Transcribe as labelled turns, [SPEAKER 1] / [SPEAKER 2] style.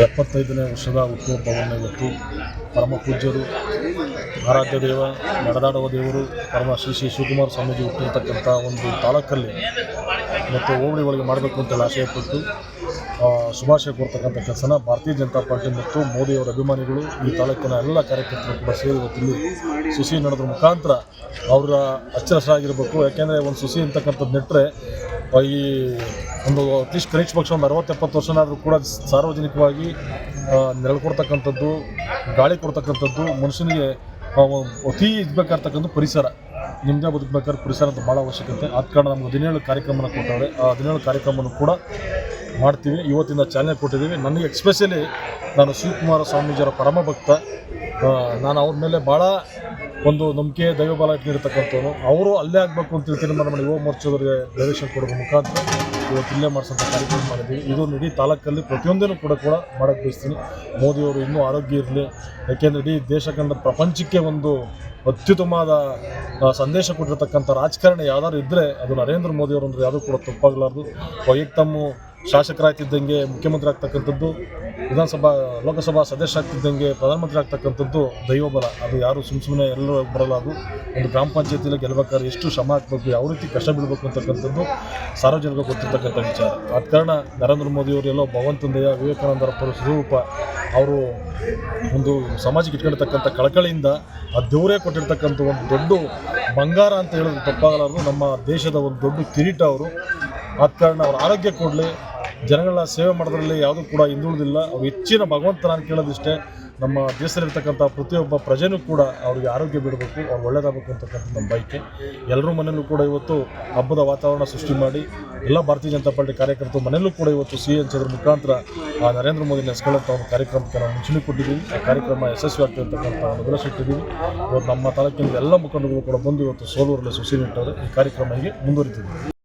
[SPEAKER 1] ಎಪ್ಪತ್ತೈದನೇ ವರ್ಷದ ಹುಟ್ಟುಹಬ್ಬವನ್ನು ಇವತ್ತು. ಪರಮ ಪೂಜ್ಯರು ಆರಾಧ್ಯ ದೇವ ನಡೆದಾಡುವ ದೇವರು ಪರಮ ಶ್ರೀ ಶ್ರೀ ಶಿವಕುಮಾರ ಸ್ವಾಮೀಜಿ ಹುಟ್ಟಿರ್ತಕ್ಕಂಥ ಒಂದು ತಾಲೂಕಲ್ಲಿ ಮತ್ತು ಹೋಬಳಿ ಒಳಗೆ ಮಾಡಬೇಕು ಅಂತೇಳಿ ಆಶಯಪಟ್ಟು ಆ, ಶುಭಾಶಯ ಕೋರ್ತಕ್ಕಂಥ ಕೆಲಸನ ಭಾರತೀಯ ಜನತಾ ಪಾರ್ಟಿ ಮತ್ತು ಮೋದಿಯವರ ಅಭಿಮಾನಿಗಳು ಈ ತಾಲೂಕಿನ ಎಲ್ಲ ಕಾರ್ಯಕರ್ತರು ಕೂಡ ಸೇರಿ ಇವತ್ತಿಲ್ಲಿ ಸುಸಿ ನಡೆದ್ರ ಮುಖಾಂತರ ಅವರ ಅಚ್ಚರಸಾಗಿರಬೇಕು ಯಾಕೆಂದರೆ ಒಂದು ಸುಸಿ ಅಂತಕ್ಕಂಥದ್ದು ನೆಟ್ಟರೆ ಈ ಒಂದು ಅಟ್ಲೀಸ್ಟ್ ಕನಿಷ್ಠ ಪಕ್ಷ ಒಂದು ಅರವತ್ತು ಎಪ್ಪತ್ತು ವರ್ಷನಾದರೂ ಕೂಡ ಸಾರ್ವಜನಿಕವಾಗಿ ನೆರಳು ಕೊಡ್ತಕ್ಕಂಥದ್ದು, ಗಾಳಿ ಕೊಡ್ತಕ್ಕಂಥದ್ದು, ಮನುಷ್ಯನಿಗೆ ಅತಿ ಇದ್ಬೇಕಾರ್ತಕ್ಕಂಥ ಪರಿಸರ ನಿಮ್ಮದೇ ಬದುಕಬೇಕಾದ್ರೆ ಪರಿಸರ ಅಂತ ಭಾಳ ಅವಶ್ಯಕತೆ. ಆದ ಕಾರಣ ನಮ್ಗೆ ಹದಿನೇಳು ಕಾರ್ಯಕ್ರಮನ ಕೊಟ್ಟವ್ರೆ. ಆ ಹದಿನೇಳು ಕಾರ್ಯಕ್ರಮವನ್ನು ಕೂಡ ಮಾಡ್ತೀವಿ. ಇವತ್ತಿಂದ ಚಾಲನೆ ಕೊಟ್ಟಿದ್ದೀವಿ. ನನಗೆ ಎಕ್ಸ್ಪೆಷಲಿ ನಾನು ಶಿವಕುಮಾರ ಸ್ವಾಮೀಜಿಯವರ ಪರಮ ಭಕ್ತ ನಾನು ಅವ್ರ ಮೇಲೆ ಭಾಳ ಒಂದು ನಂಬಿಕೆ, ದೈವಬಲ ಇಟ್ಟಿರ್ತಕ್ಕಂಥವ್ರು ಅವರು ಅಲ್ಲೇ ಆಗಬೇಕು ಅಂತ ತೀರ್ಮಾನ ಮಾಡಿ ಯುವ ಮೋರ್ಚಾದವರಿಗೆ ಡೈರೆಕ್ಷನ್ ಕೊಡುವ ಮುಖಾಂತರ ಇವತ್ತು ಇಲ್ಲೇ ಮಾಡಿಸೋಂಥ ಕಾರ್ಯಕ್ರಮ ಮಾಡಿದ್ದೀವಿ. ಇದು ಇಡೀ ತಾಲೂಕಲ್ಲಿ ಪ್ರತಿಯೊಂದನ್ನು ಕೂಡ ಕೂಡ ಮಾಡೋಕ್ಕೆ ಬಯಸ್ತೀನಿ. ಮೋದಿಯವರು ಇನ್ನೂ ಆರೋಗ್ಯ ಇರಲಿ. ಯಾಕೆಂದರೆ ಇಡೀ ದೇಶ ಪ್ರಪಂಚಕ್ಕೆ ಒಂದು ಅತ್ಯುತ್ತಮವಾದ ಸಂದೇಶ ಕೊಟ್ಟಿರ್ತಕ್ಕಂಥ ರಾಜಕಾರಣ ಯಾವ್ದಾದ್ರು ಇದ್ದರೆ ಅದು ನರೇಂದ್ರ ಮೋದಿಯವರು ಅಂದರೆ ಯಾವುದೂ ಕೂಡ ತಪ್ಪಾಗಲಾರ್ದು. ವೈಯಕ್ತಮ್ಮ ಶಾಸಕರಾಗ್ತಿದ್ದಂಗೆ ಮುಖ್ಯಮಂತ್ರಿ ಆಗ್ತಕ್ಕಂಥದ್ದು ವಿಧಾನಸಭಾ, ಲೋಕಸಭಾ ಸದಸ್ಯ ಆಗ್ತಿದ್ದಂಗೆ ಪ್ರಧಾನಮಂತ್ರಿ ಆಗ್ತಕ್ಕಂಥದ್ದು ದೈವಬಲ. ಅದು ಯಾರು ಸುಮ್ಮ ಸುಮ್ಮನೆ ಎಲ್ಲರೂ ಬರಲ್ಲ ಅದು. ಒಂದು ಗ್ರಾಮ ಪಂಚಾಯತಿಯಲ್ಲಿ ಗೆಲ್ಬೇಕಾದ್ರೆ ಎಷ್ಟು ಶ್ರಮ ಹಾಕಬೇಕು, ಯಾವ ರೀತಿ ಕಷ್ಟ ಬೀಳಬೇಕು ಅಂತಕ್ಕಂಥದ್ದು ಸಾರ್ವಜನಿಕ ಗೊತ್ತಿರ್ತಕ್ಕಂಥ ವಿಚಾರ. ಆದ ಕಾರಣ ನರೇಂದ್ರ ಮೋದಿಯವರು ಎಲ್ಲೋ ಭಗವಂತಂದೆಯ ವಿವೇಕಾನಂದರ ಸ್ವರೂಪ ಅವರು ಒಂದು ಸಮಾಜಕ್ಕೆ ಇಟ್ಕೊಂಡಿರ್ತಕ್ಕಂಥ ಕಳಕಳಿಯಿಂದ ಆ ದೇವರೇ ಕೊಟ್ಟಿರ್ತಕ್ಕಂಥ ಒಂದು ದೊಡ್ಡ ಬಂಗಾರ ಅಂತ ಹೇಳೋದು ತಪ್ಪಾಗಲಾರದು ನಮ್ಮ ದೇಶದ ಒಂದು ದೊಡ್ಡ ಕಿರೀಟ ಅವರು. ಆದ ಕಾರಣ ಅವ್ರ ಆರೋಗ್ಯ ಕೊಡಲಿ ಜನಗಳ ಸೇವೆ ಮಾಡೋದ್ರಲ್ಲಿ ಯಾವುದೂ ಕೂಡ ಹಿಂದುಳಿದಿಲ್ಲ. ಅವ್ರು ಹೆಚ್ಚಿನ ಭಗವಂತ ನಾನು ಕೇಳೋದಿಷ್ಟೇ, ನಮ್ಮ ದೇಶದಲ್ಲಿರ್ತಕ್ಕಂಥ ಪ್ರತಿಯೊಬ್ಬ ಪ್ರಜೆನೂ ಕೂಡ ಅವರಿಗೆ ಆರೋಗ್ಯ ಬಿಡಬೇಕು, ಅವ್ರು ಒಳ್ಳೆಯದಾಗಬೇಕು ಅಂತಕ್ಕಂಥ ನಮ್ಮ ಬೈಕೆ ಎಲ್ಲರ ಮನೆಯಲ್ಲೂ ಕೂಡ ಇವತ್ತು ಹಬ್ಬದ ವಾತಾವರಣ ಸೃಷ್ಟಿ ಮಾಡಿ, ಎಲ್ಲ ಭಾರತೀಯ ಜನತಾ ಪಾರ್ಟಿ ಕಾರ್ಯಕರ್ತರು ಮನೆಯಲ್ಲೂ ಕೂಡ ಇವತ್ತು ಸಿ ಎನ್ ಚಂದ್ರ ಮುಖಾಂತರ ಆ ನರೇಂದ್ರ ಮೋದಿ ನೆನೆಸ್ಕೊಳ್ಳೋಂಥ ಒಂದು ಕಾರ್ಯಕ್ರಮಕ್ಕೆ ನಾವು ಮುಂಚೂಣಿ ಕೊಟ್ಟಿದ್ದೀವಿ. ಆ ಕಾರ್ಯಕ್ರಮ ಯಶಸ್ವಿ ಆಗ್ತಿರ್ತಕ್ಕಂಥ ಒಂದು ಭರವಸೆ ಇಟ್ಟಿದ್ದೀವಿ ಇವತ್ತು ನಮ್ಮ ತಾಲೂಕಿನ ಎಲ್ಲ ಮುಖಂಡಗಳು ಕೂಡ ಬಂದು ಇವತ್ತು ಸೋಲೂರಲ್ಲಿ ಸುಸಿ ನೆಟ್ಟವರು ಈ ಕಾರ್ಯಕ್ರಮ ಹೀಗೆ ಮುಂದುವರಿತಿದ್ದೀವಿ